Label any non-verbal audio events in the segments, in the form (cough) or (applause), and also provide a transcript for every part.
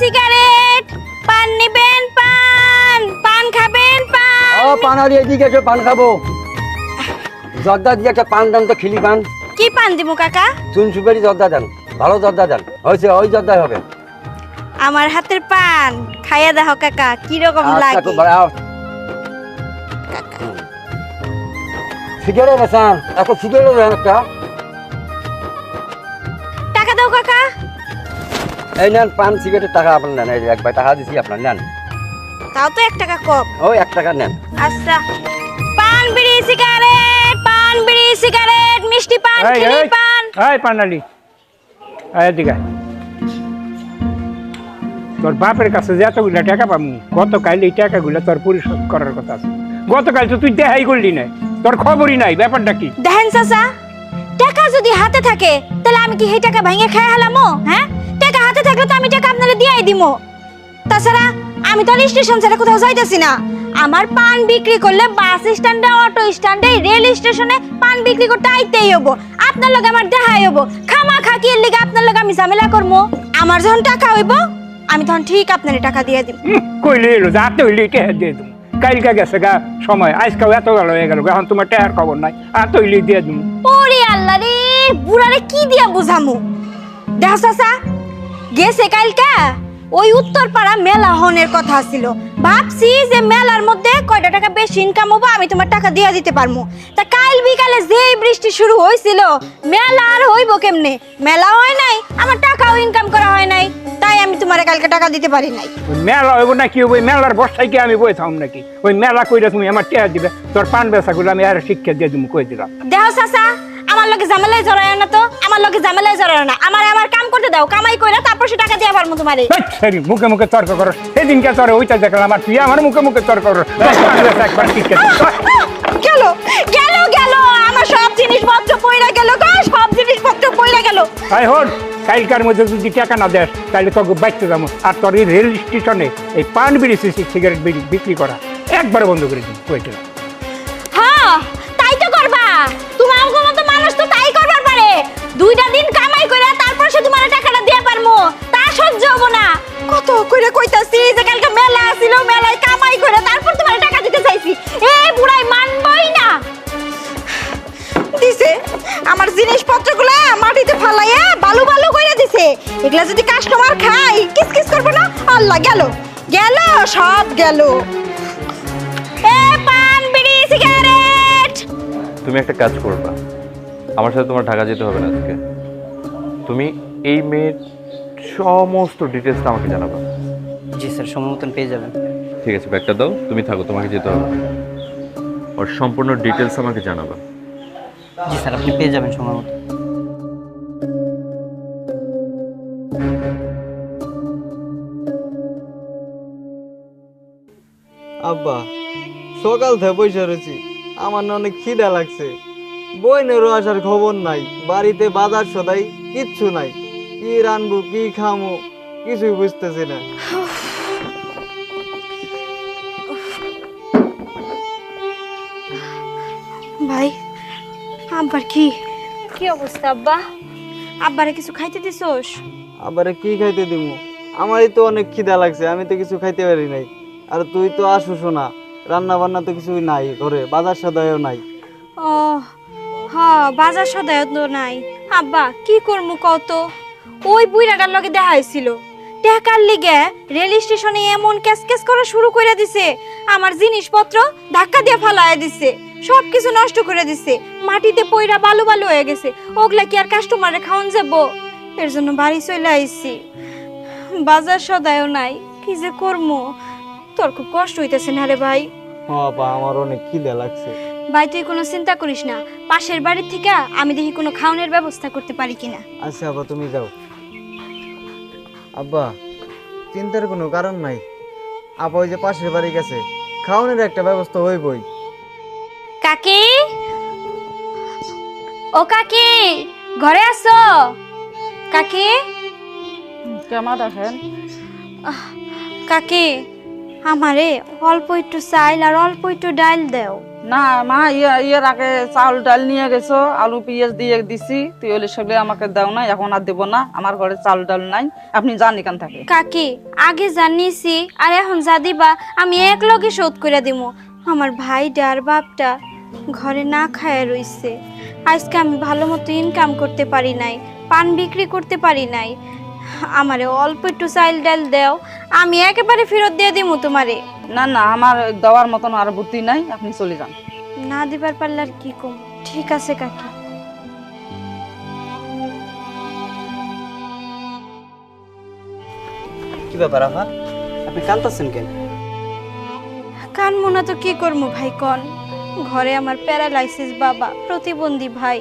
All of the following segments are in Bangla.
সিগারেট পান নিবেন পান পান খাবেন পান। ও পানারি এদিকে এসো পান খাব। জর্দা দিয়ে একটা পান দান তো খিলি পান। কি পান দিমু কাকা? চুন সুপারি জর্দা দেন ভালো জর্দা দেন। হয়েছে ওই জর্দাই হবে। আমার হাতের পান খাইয়া দেখো কাকা কি রকম আচ্ছা, লাগে? সিগারেট একটা সিগারেট একটা। এই নেন পান সিগারেটের টাকা আপনার নেন এই একবার টাকা দিছি আপনার নেন। তাও তো এক টাকা কম। ওই এক টাকা নেন। আচ্ছা। পান বিড়ি সিগারেট পান বিড়ি সিগারেট মিষ্টি পান খিলি পান। এই পানালি। এই এদিকে তোর বাপের কাছে যে এতগুলা টাকা পামু গতকাল এই টাকাগুলো তোর পরিশোধ করার কথা আছে। গতকাল তো তুই দেখাই করলি না তোর খবরই নাই ব্যাপারটা কি? দেখেন চাচা টাকা যদি হাতে থাকে তাহলে আমি কি সেই টাকা ভাঙে খাই হালামো হ্যাঁ? হাতে থাকলে তো আমি টাকা আপনারে দিয়াই দিমো। তাছাড়া আমি তো আর স্টেশন ছেড়ে কোথাও যাইতেছি না। আমার পান বিক্রি করলে বাস স্ট্যান্ডে অটো স্ট্যান্ডে রেল স্টেশনে পান বিক্রি করতে আইতেই হব। আপনার লগে আমার দেখাই হব। খামা খাকি এর লিগে আপনার লগে আমি ঝামেলা করব আমার যখন টাকা হইব আমি তখন ঠিক আপনার টাকা দিয়ে দিব কইলে এলো যাতে হইলে টাকা দিয়ে দেবো কালকে গেছে গা সময় আজকাল এত গেল হয়ে গেল এখন তোমার টাকার খবর নাই। আর তৈলি দিয়ে দেবো ওরে আল্লাহ রে বুড়ারে কি দিয়া বুঝামু? দেখ চাচা গেছে কালকা? ওই উত্তর পাড়া মেলা হনের কথা ছিল। ভাবছি যে মেলার মধ্যে কয়টা টাকা বেশি ইনকাম হব আমি তোমার টাকা দিয়ে দিতে পারব তা কাল বিকালে যেই বৃষ্টি শুরু হয়েছিল মেলা আর হইব কেমনে? মেলা হয় নাই আমার টাকাও ইনকাম করা হয় নাই তাই আমি তোমার কালকে টাকা দিতে পারি নাই। মেলা হইব না কি হইব মেলার বস্তায় কি আমি বই থাম নাকি? ওই মেলা কইরা তুমি আমার টাকা দিবে তোর পান বেচাগুলো আমি আর শিক্ষা দিয়ে দিব কই দিলাম? দেহ চাচা আমার লগে ঝামেলায় জড়ায় না তো? আমার লগে ঝামেলায় জড়ায় না। আমার আমার কাম করতে দাও কামাই কইরা তারপর সে টাকা দিয়ে তোমারে হেই, সরি মুখে মুখে তর্ক করো। সেদিনকে তোর ওইটা দেখলাম আর তুই আমার মুখে মুখে তর্ক করো। একবার দিই। গেল গেল গেল আমার সব জিনিসপত্র পইরা গেল গো সব জিনিসপত্র পইরা গেল। আই হন কালকার মধ্যে যদি টাকা না দেস তাহলে তোকে বাইতে যাব। আর তোর এই রেল স্টেশনে এই পান বিড়ি সিগারেট বিড়ি বিক্রি করা একবার বন্ধ করে কইতে হ্যাঁ দুইটা দিন কামাই কইরা তারপর সে তোমার টাকাটা দিয়ে পারমু। তা সহ্য হব না। কত কইরা কইতাছি যে কালকে মেলা ছিল মেলায় কামাই করে তারপর তোমার টাকা দিতে চাইছি। এই বুড়াই মানবই না। দিছে আমার জিনিসপত্রগুলো মাটিতে ফালাইয়া বালু বালু কইরা দিছে। এগুলা যদি কাস্টমার খায় কিস কিস করব না? আল্লাহ গেল। গেল সব গেল। এ পান বিড়ি সিগারেট। তুমি একটা কাজ করবা। আমার সাথে তোমার ঢাকা যেতে হবে না আজকে। তুমি এই মেয়ের সমস্ত ডিটেলসটা আমাকে জানাবা। জি স্যার সময় মতন পেয়ে যাবেন। ঠিক আছে ব্যাগটা দাও তুমি থাকো তোমাকে যেতে হবে। ওর সম্পূর্ণ ডিটেলস আমাকে জানাবা। জি স্যার আপনি পেয়ে যাবেন সময় মতো আব্বা সকাল থেকে বসে রয়েছি। আমার না অনেক খিদা লাগছে। বইনেরও আসার খবর নাই বাড়িতে বাজার সদাই কিচ্ছু নাই। কি রানবো কি খামো কিছুই বুঝতেছি না। ভাই আব্বার কি? কি অবস্থা আব্বা? আব্বারে কিছু খাইতে দিছোস? আবারে কি খাইতে দিমু আমারই তো অনেক খিদা লাগছে আমি তো কিছু খাইতে পারি নাই। আর তুই তো আসুস না রান্না বান্না তো কিছুই নাই ঘরে বাজার সদাইও নাই। ও বাজার সদায় তো নাই। আব্বা, কি করমু কত ওই বুইরাটার লগে দেখা হয়েছিল। টাকার লিগে রেল স্টেশনে এমন ক্যাস ক্যাস করা শুরু করে দিছে। আমার জিনিসপত্র ধাক্কা দিয়ে ফালায় দিছে। সব কিছু নষ্ট করে দিছে। মাটিতে পইরা বালু বালু হয়ে গেছে। ওগুলা কি আর কাস্টমারে খাওয়ান যাব? এর জন্য বাড়ি চলে আইছি। বাজার সদায়ও নাই। কি যে করমু? তোর খুব কষ্ট হইতেছে না রে ভাই? হ আপা আমার অনেক খিদা লাগছে। ভাই তুই কোনো চিন্তা করিস না। পাশের বাড়ির থেকে আমি দেখি কোনো খাওয়ানোর ব্যবস্থা করতে পারি কিনা। আচ্ছা আব্বা তুমি যাও। আব্বা চিন্তার কোনো কারণ নাই। আপা ওই যে পাশের বাড়ি গেছে খাওয়ানোর একটা ব্যবস্থা হইবই। কাকি? ও কাকি ঘরে আসো কাকি? কেমন আছেন? কাকি আমারে অল্প একটু চাইল আর অল্প একটু ডাল দেও। না, মা ইয়ে ইয়ের আগে চাউল ডাল নিয়ে গেছো, আলু, পেঁয়াজ দিয়ে দিছি, তুই ওলে সেগুলো আমাকে দাও না, এখন আর দেবো না, আমার ঘরে চাউল ডাল নাই, আপনি যান এখান থেকে। কাকি, আগে জানিয়েছি, আর এখন যা দিবা, আমি এক লগে শোধ করে দিব আমার ভাইটা আর বাপটা ঘরে না খায় রইছে। আজকে আমি ভালো মতো ইনকাম করতে পারি নাই, পান বিক্রি করতে পারি নাই আমারে অল্প একটু চাইল ডাল দেও আমি একেবারে ফেরত দিয়ে দিব তোমারে। না না আমার দেওয়ার মতন আর বুদ্ধি নাই আপনি চলে যান। না দিবার পারলে আর কি কম? ঠিক আছে কাকি। কি ব্যাপার আফা আপনি কান্তাছেন কেন? কান মোনা তো কি করব ভাই কন? ঘরে আমার প্যারালাইসিস বাবা প্রতিবন্ধী ভাই।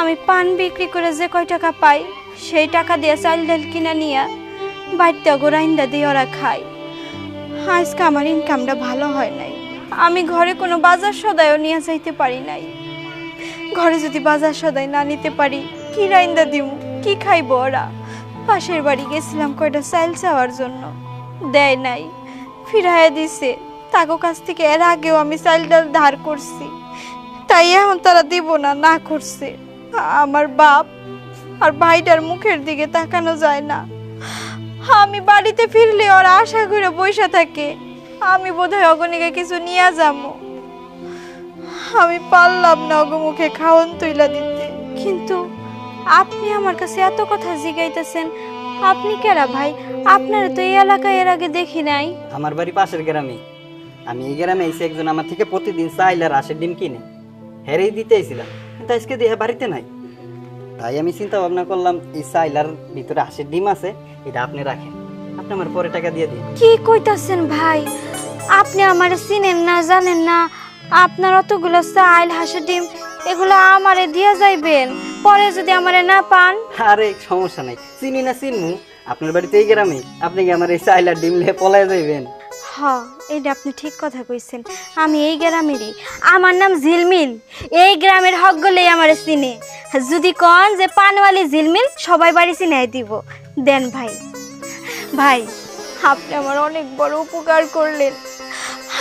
আমি পান বিক্রি করে যে কয় টাকা পাই সেই টাকা দিয়ে চাল ডাল কিনা নিয়া বাড়িতে গোরাইন্দা দিয়ে ওরা খায়। আজকে আমার ইনকামটা ভালো হয় নাই। আমি ঘরে কোনো বাজার সদায়ও নিয়ে যাইতে পারি নাই। ঘরে যদি বাজার সদাই না নিতে পারি, কি রাইন্দা দিব কি খাইব ওরা? পাশের বাড়ি গেছিলাম কয়টা চাইল চাওয়ার জন্য। দেয় নাই। ফিরাইয়া দিছে। তাগো কাছ থেকে এর আগেও আমি চাইল ডাল ধার করছি। তাই এখন তারা দিব না না করছে। আমার বাপ আর ভাইটার মুখের দিকে তাকানো যায় না। আমি বাড়িতে ফিরলে ওরা আশা করে বসে থাকে। আমি বোধহয় অগণিকে কিছু নিয়ে যাব। আমি পারলাম না অগ মুখে খাওন তুইলা দিতে। কিন্তু আপনি আমার কাছে এত কথা জিগাইতেছেন, আপনি কেরা ভাই? আপনার তো এই এলাকায় এর আগে দেখি নাই। আমার বাড়ি পাশের গ্রামে। আমি এই গ্রামে এসে একজন আমার থেকে প্রতিদিন চাইল হাঁসের ডিম কিনে। হেরেই দিতে এসেছিলাম কিন্তু আজকে দিয়ে বাড়িতে নাই। তাই আমি চিন্তা ভাবনা করলাম এই চাইলার ভিতরে হাঁসের ডিম আছে এটা আপনি রাখেন। আপনি আমার পরে টাকা দিয়ে দিন। কি কইতাছেন ভাই? আপনি আমারে চিনেন না জানেন না? আপনার অতগুলো চাইল হাঁসের ডিম এগুলো আমারে দিয়ে যাইবেন। পরে যদি আমারে না পান? আরে সমস্যা নাই। চিনি না চিনমু। আপনার বাড়িতে এই গ্রামে আপনি কি আমার এই চাইলার ডিম নিয়ে পলায় যাইবেন? হ এটা আপনি ঠিক কথা কইছেন। আমি এই গ্রামেরই। আমার নাম ঝিলমিল। এই গ্রামের হক গলেই আমার চিনে। যদি কন যে পানওয়ালি ঝিলমিল, সবাই বাড়ি চিনাই দিব। দেন ভাই। ভাই, আপনি আমার অনেক বড় উপকার করলেন।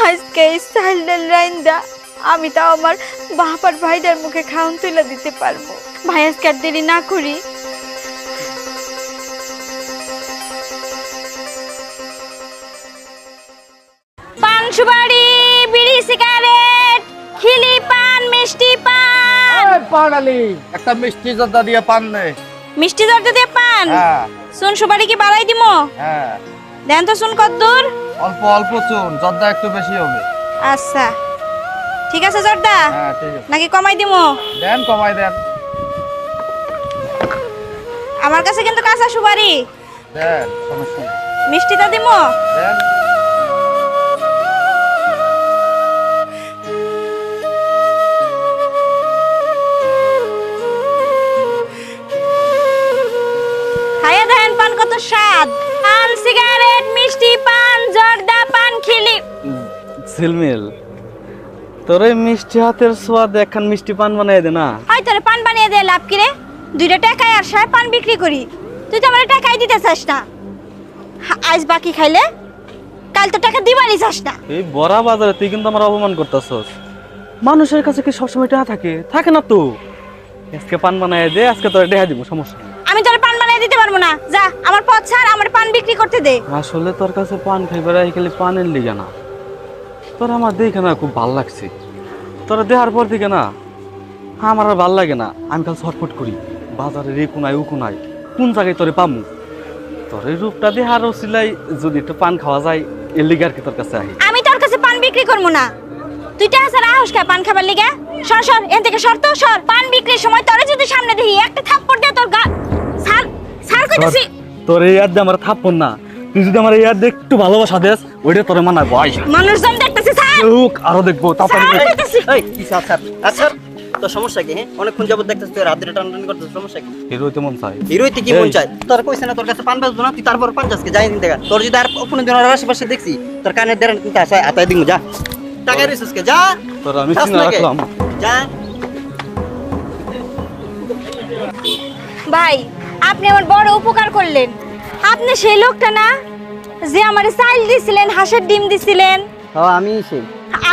আজকে এই সাইলের রাইন্দা, আমি তাও আমার বাপার ভাইটার মুখে খাওন তুলে দিতে পারব। ভাই, আজকে আর দেরি না করি। পান সুপারি বিড়ি সিগারেট খিলি পান মিষ্টি পান। পানালি একটা মিষ্টি জর্দা দিয়ে পান নে। মিষ্টি দরজা দিয়ে পান? হ্যাঁ। শুন সুপারি কি বাড়াই দিমো? হ্যাঁ। দেন তো শুন কদ্দুর অল্প অল্প চুন জর্দা একটু বেশি হবে। আচ্ছা। ঠিক আছে জর্দা? হ্যাঁ ঠিক আছে। নাকি কমাই দিমো? দেন কমাই দেন। আমার কাছে কিন্তু কাঁচা সুপারি। দেন সমস্যা নেই। মিষ্টিটা দিমো? দেন। ঝিলমিল। তোর এই মিষ্টি হাতের সোয়াদ একখান মিষ্টি পান বানাই দে না। হয় তোরে পান বানিয়ে দে লাভ কি রে? দুইটা টাকায় আর সায় পান বিক্রি করি। তুই তো আমার টাকাই দিতে চাস না। আজ বাকি খাইলে কাল তো টাকা দিবারই চাস না। এই বড়া বাজারে তুই কিন্তু আমার অপমান করতেছস। মানুষের কাছে কি সবসময় টাকা থাকে? থাকে না তো। আজকে পান বানায় দে আজকে তোর দেখা দিব সমস্যা আমি তোর পান বানিয়ে দিতে পারব না। যা আমার পথ ছাড় আমার পান বিক্রি করতে দে। আসলে তোর কাছে পান খাইবার খালি পানের লিগে না। তোর আমার দেখে না খুব ভালো লাগছে। তোরা দেহার পর দিকে না আমার আর ভালো লাগে না। আমি খালি ছটফট করি বাজারের এই কোনায় ও কোনায় কোন জায়গায় তোরে পামু? তোর এই রূপটা দেহার সিলাই যদি একটু পান খাওয়া যায় এর লিগে আর কি তোর কাছে আহি? আমি তোর কাছে পান বিক্রি করব না। তুই টাকা ছাড়া আহস পান খাবার লিগে। সর সর থেকে সর তো সর। পান বিক্রির সময় তোরে যদি সামনে দেখি একটা থাপ্পড় দে তোর গা ছাড় ছাড় কইতেছি। তোর এই ইয়াদ দিয়ে আমার থাপ্পন না। তুই যদি আমার এই ইয়াদ দিয়ে একটু ভালোবাসা দেস ওইটা তোরে মানা ভয় মানুষজন দেখতেছি লোক আরও দেখব তারপরে এই কি স্যার স্যার? তোর সমস্যা কি হ্যাঁ অনেকক্ষণ যাবত দেখতেছিস তুই রাত ধরে টানাটানি করতেছিস সমস্যা কি? হিরোইতে মন চাই হিরোইতে কি মন তোর কইছে না তোর কাছে পান না তুই তারপর পান যাই দিন দেখা। তোর যদি আর কোনো দিন আর আশেপাশে দেখছি তোর আসা আতাই দিন যা। টাকা রিসুসকে যা। তোর আমি? রাখলাম। যা। ভাই আপনি আমার বড় উপকার করলেন। আপনি সেই লোকটা না যে আমার চাইল দিছিলেন হাঁসের ডিম দিছিলেন। ও আমি সেই।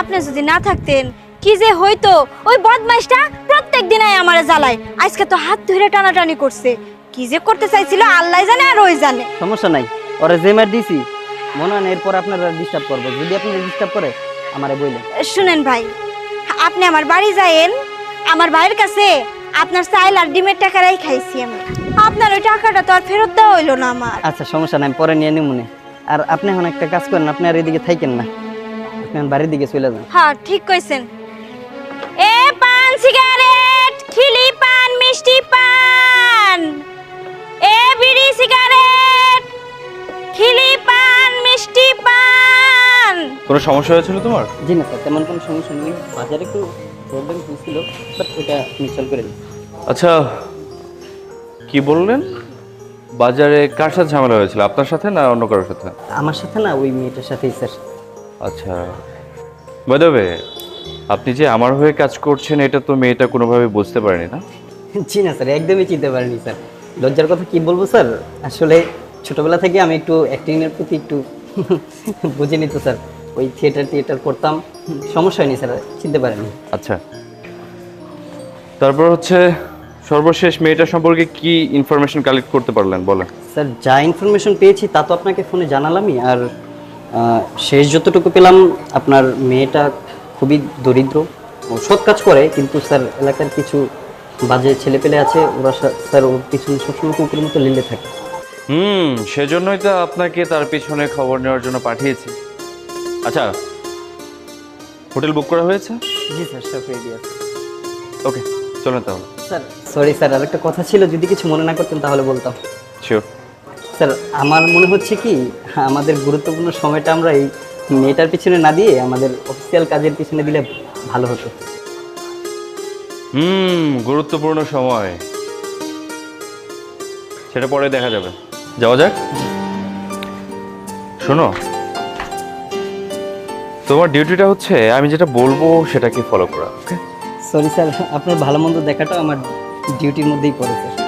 আপনি যদি না থাকতেন কি যে হইতো? ওই বদমাইশটা প্রত্যেক দিনই আমারে জ্বালায়। আজকে তো হাত ধরে টানাটানি করছে। কি যে করতে চাইছিল আল্লাহ জানে আর ওই জানে। সমস্যা নাই ওরা যে মার দিছি মনে হয় না এরপর আপনারা ডিস্টার্ব করব। যদি আপনারা ডিস্টার্ব করে আমারে বললেন শুনেন ভাই আপনি আমার বাড়ি যায়েন আমার ভাইয়ের কাছে আপনার চাইল আর ডিমের টাকারাই খাইছি আমি। আপনার ওই টাকাটা তো আর ফেরত দেওয়া হইল না আমার। আচ্ছা সমস্যা নাই পরে নিয়ে নিই মনে আর আপনি এখন একটা কাজ করেন আপনি আর এদিকে থাকেন না। আপনি বাড়ির দিকে চলে যান হ্যাঁ ঠিক কইছেন। এ পান সিগারেট খিলি পান মিষ্টি পান। এ বিড়ি সিগারেট খিলি পান মিষ্টি পান। কোনো সমস্যা হয়েছিল তোমার? জি না স্যার তেমন কোনো সমস্যা নেই। বাজারে একটু প্রবলেম হয়েছিল বাট ওটা আমি সলভ করে দিই। আচ্ছা কি বললেন? বাজারে কার সাথে ঝামেলা হয়েছিল আপনার সাথে না অন্য কারোর সাথে? আমার সাথে না ওই মেয়েটার সাথেই স্যার। আচ্ছা। বাদবে আপনি যে আমার হয়ে কাজ করছেন এটা তো মেয়েটা কোনোভাবে বুঝতে পারেনি না? জি না স্যার একদমই চিনতে পারিনি স্যার। লজ্জার কথা কি বলব স্যার? আসলে ছোটবেলা থেকে আমি একটু অ্যাক্টিংয়ের প্রতি একটু (laughs) বুঝে নিত স্যার। ওই থিয়েটার থিয়েটার করতাম। সমস্যা হয়নি স্যার চিনতে পারেনি। আচ্ছা। তারপর হচ্ছে সর্বশেষ মেয়েটা সম্পর্কে কি ইনফরমেশন কালেক্ট করতে পারলেন বলেন। স্যার যা ইনফরমেশন পেয়েছি তা তো আপনাকে ফোনে জানালামই আর শেষ যতটুকু পেলাম আপনার মেয়েটা খুবই দরিদ্র। ও সৎ কাজ করে কিন্তু স্যার এলাকার কিছু বাজে ছেলেপেলে আছে ওরা স্যার ওর পিছনে সবসময় কুকুরের মতো লিলে থাকে। হুম সেজন্যই তো আপনাকে তার পিছনে খবর নেওয়ার জন্য পাঠিয়েছি। আচ্ছা হোটেল বুক করা হয়েছে? জি স্যার সব রেডি আছে। ওকে চলুন তাহলে। স্যার সরি স্যার আরেকটা কথা ছিল যদি কিছু মনে না করতেন তাহলে বলতাম। শিওর স্যার আমার মনে হচ্ছে কি আমাদের গুরুত্বপূর্ণ সময়টা আমরা এই মেয়েটার পিছনে না দিয়ে আমাদের অফিসিয়াল কাজের পিছনে দিলে ভালো হতো। হুম গুরুত্বপূর্ণ সময়। সেটা পরে দেখা যাবে। যাওয়া যাক। শোনো তোমার ডিউটিটা হচ্ছে আমি যেটা বলব সেটাকে ফলো করা ওকে সরি স্যার আপনার ভালো মন্দ দেখাটা আমার ডিউটির মধ্যেই পড়ে স্যার।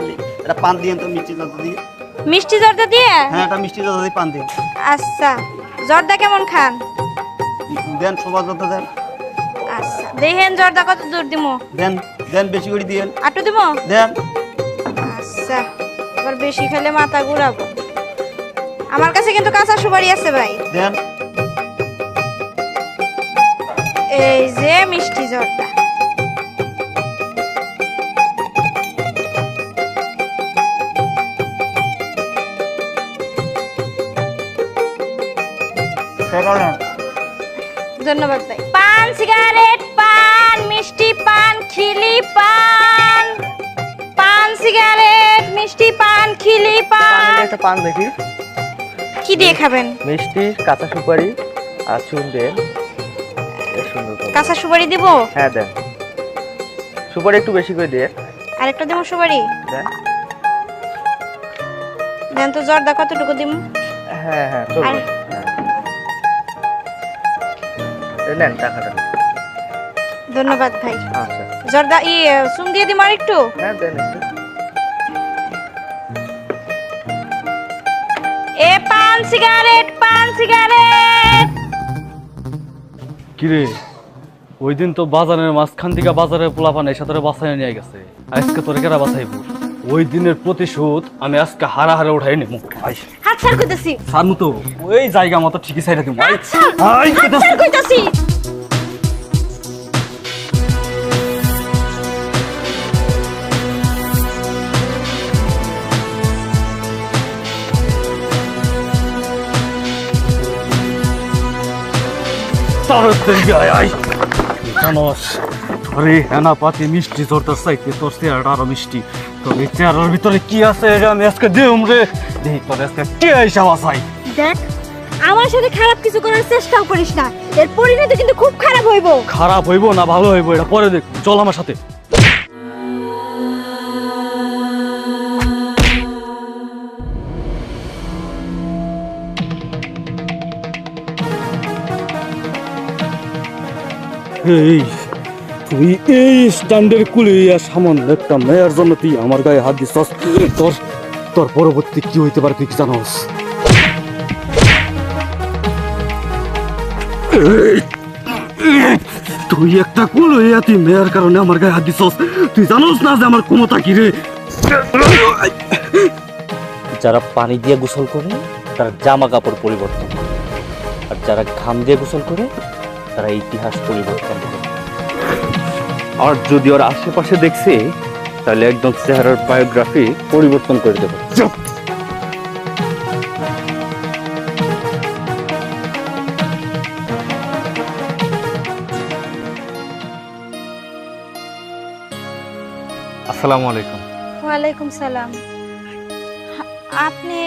আনলি এটা পান দিয়ে তো মিষ্টি যত দিয়ে। মিষ্টি জর্দা দিয়ে? হ্যাঁ এটা মিষ্টি যত দিয়ে পান দিয়ে আচ্ছা। জর্দা কেমন খান? দেন সবার যত দেন। আচ্ছা। দেখেন জর্দা কত দূর দিমু। দেন দেন বেশি করে দিয়েন আটু দিমু? দেন। আচ্ছা। আবার বেশি খেলে মাথা ঘুরাবো। আমার কাছে কিন্তু কাঁচা সুপারি আছে ভাই। দেন। এই যে মিষ্টি জর্দা। ধন্যবাদ ভাই। পান সিগারেট পান মিষ্টি পান খিলি পান। পান সিগারেট মিষ্টি পান খিলি পান। একটা পান দেখি। কি দিয়ে খাবেন? মিষ্টি কাঁচা সুপারি আর চুন দেন কাঁচা সুপারি দিব? হ্যাঁ দেন। সুপারি একটু বেশি করে দিয়ে। আরেকটা দিব সুপারি? দেন। দেন তো জর্দা কতটুকু দিব হ্যাঁ হ্যাঁ চলবে। নেন টাকাটা ধন্যবাদ ভাই। আচ্ছা। জর্দা ই চুন দিয়ে দিব আর একটু? হ্যাঁ দেন এ পান সিগারেট পান সিগারেট! কিরে ওই দিন তো বাজারের মাঝখান থেকে বাজারে পোলাপান এসে তোরে বাসায় নিয়ে গেছে। আজকে তোরে কেরা বাসাইব ওই দিনের প্রতিশোধ আমি আজকে হারা হারা উঠাই নেব হাত ছাড় কইতাছি। সারমু তো ওই জায়গা মতো ঠিকই সাইডে দিব আচ্ছা ছাড় কইতাছি। জানোস আরে হেনা পাতি মিষ্টি তোর তোর চাইতে তোর চেয়ারটা আরও মিষ্টি। তোর চেহারার ভিতরে কি আছে এটা আমি আজকে দেউম রে। দেখি তোর আজকে কে হিসাব আসাই দেখ আমার সাথে খারাপ কিছু করার চেষ্টাও করিস না। এর পরিণতি কিন্তু খুব খারাপ হইব। খারাপ হইব না ভালো হইব এটা পরে দেখ। চল আমার সাথে। এই তুই এই স্ট্যান্ডের কুলি সামান্য একটা মেয়ের জন্য তুই আমার গায়ে হাত দিছস। তোর তোর পরবর্তী কি হইতে পারে তুই জানোস? তুই একটা কুল হইয়া তুই মেয়ের কারণে আমার গায়ে হাত দিছস। তুই জানোস না যে আমার ক্ষমতা কি রে? যারা পানি দিয়ে গোসল করে, তারা জামা কাপড় পরিবর্তন আর যারা ঘাম দিয়ে গোসল করে, তারা ইতিহাস পরিবর্তন করে। আর যদি ওর আশেপাশে দেখছে তাহলে একদম চেহারার বায়োগ্রাফি পরিবর্তন করে দেবো। আসসালামু আলাইকুম। ওয়ালাইকুম সালাম। আপনি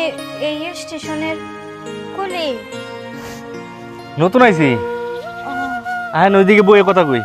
এই স্টেশনের কোলে? নতুন আইছি। আয় নদীকে বইয়ে কথা কই।